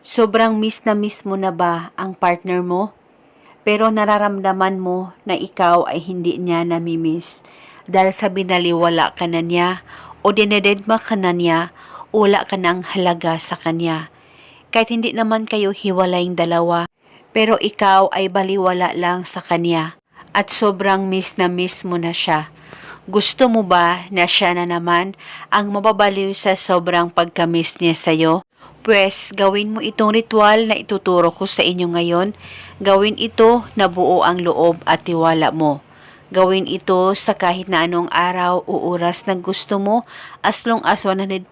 Sobrang miss na miss mo na ba ang partner mo? Pero nararamdaman mo na ikaw ay hindi niya namimiss dahil sa binaliwala ka na niya o dinededma ka na niya, wala ka ng halaga sa kanya. Kahit hindi naman kayo hiwalaing dalawa, pero ikaw ay baliwala lang sa kanya at sobrang miss na miss mo na siya. Gusto mo ba na siya na naman ang mababaliw sa sobrang pagkamiss niya sa'yo? Pwes, gawin mo itong ritual na ituturo ko sa inyo ngayon. Gawin ito na buo ang loob at tiwala mo. Gawin ito sa kahit na anong araw o oras na gusto mo as long as 100%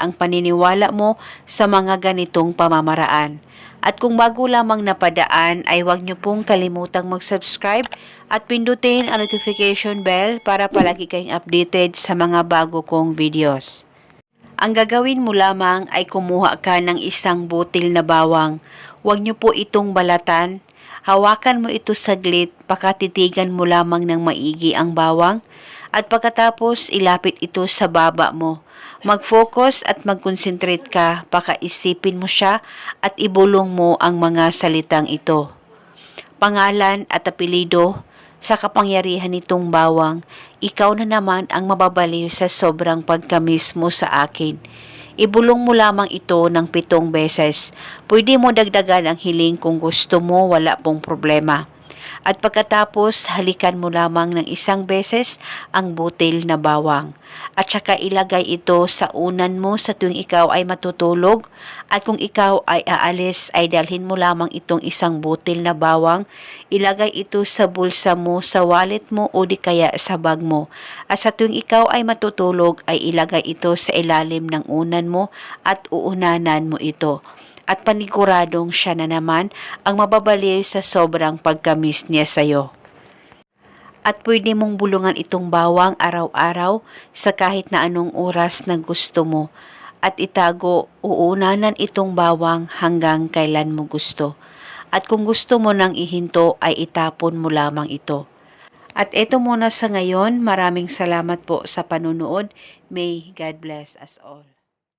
ang paniniwala mo sa mga ganitong pamamaraan. At kung bago lamang napadaan ay huwag niyo pong kalimutang mag-subscribe at pindutin ang notification bell para palagi kayong updated sa mga bago kong videos. Ang gagawin mo lamang ay kumuha ka ng isang butil na bawang. Huwag niyo po itong balatan. Hawakan mo ito saglit, pakatitigan mo lamang ng maigi ang bawang at pagkatapos ilapit ito sa baba mo. Mag-focus at mag-concentrate ka, pakaisipin mo siya at ibulong mo ang mga salitang ito. Pangalan at apelido sa kapangyarihan nitong bawang, ikaw na naman ang mababaliw sa sobrang pagkamis mo sa akin. Ibulong mo lamang ito ng pitong beses. Pwede mo dagdagan ang hiling kung gusto mo, wala pong problema. At pagkatapos, halikan mo lamang ng isang beses ang butil na bawang. At saka ilagay ito sa unan mo sa tuwing ikaw ay matutulog. At kung ikaw ay aalis, ay dalhin mo lamang itong isang butil na bawang. Ilagay ito sa bulsa mo, sa wallet mo o di kaya sa bag mo. At sa tuwing ikaw ay matutulog, ay ilagay ito sa ilalim ng unan mo at uunanan mo ito at paniguradong siya na naman ang mababaliw sa sobrang pagkamis niya sa'yo. At pwede mong bulungan itong bawang araw-araw sa kahit na anong oras na gusto mo at itago uunanan itong bawang hanggang kailan mo gusto. At kung gusto mo nang ihinto ay itapon mo lamang ito. At ito muna sa ngayon, maraming salamat po sa panunood. May God bless us all.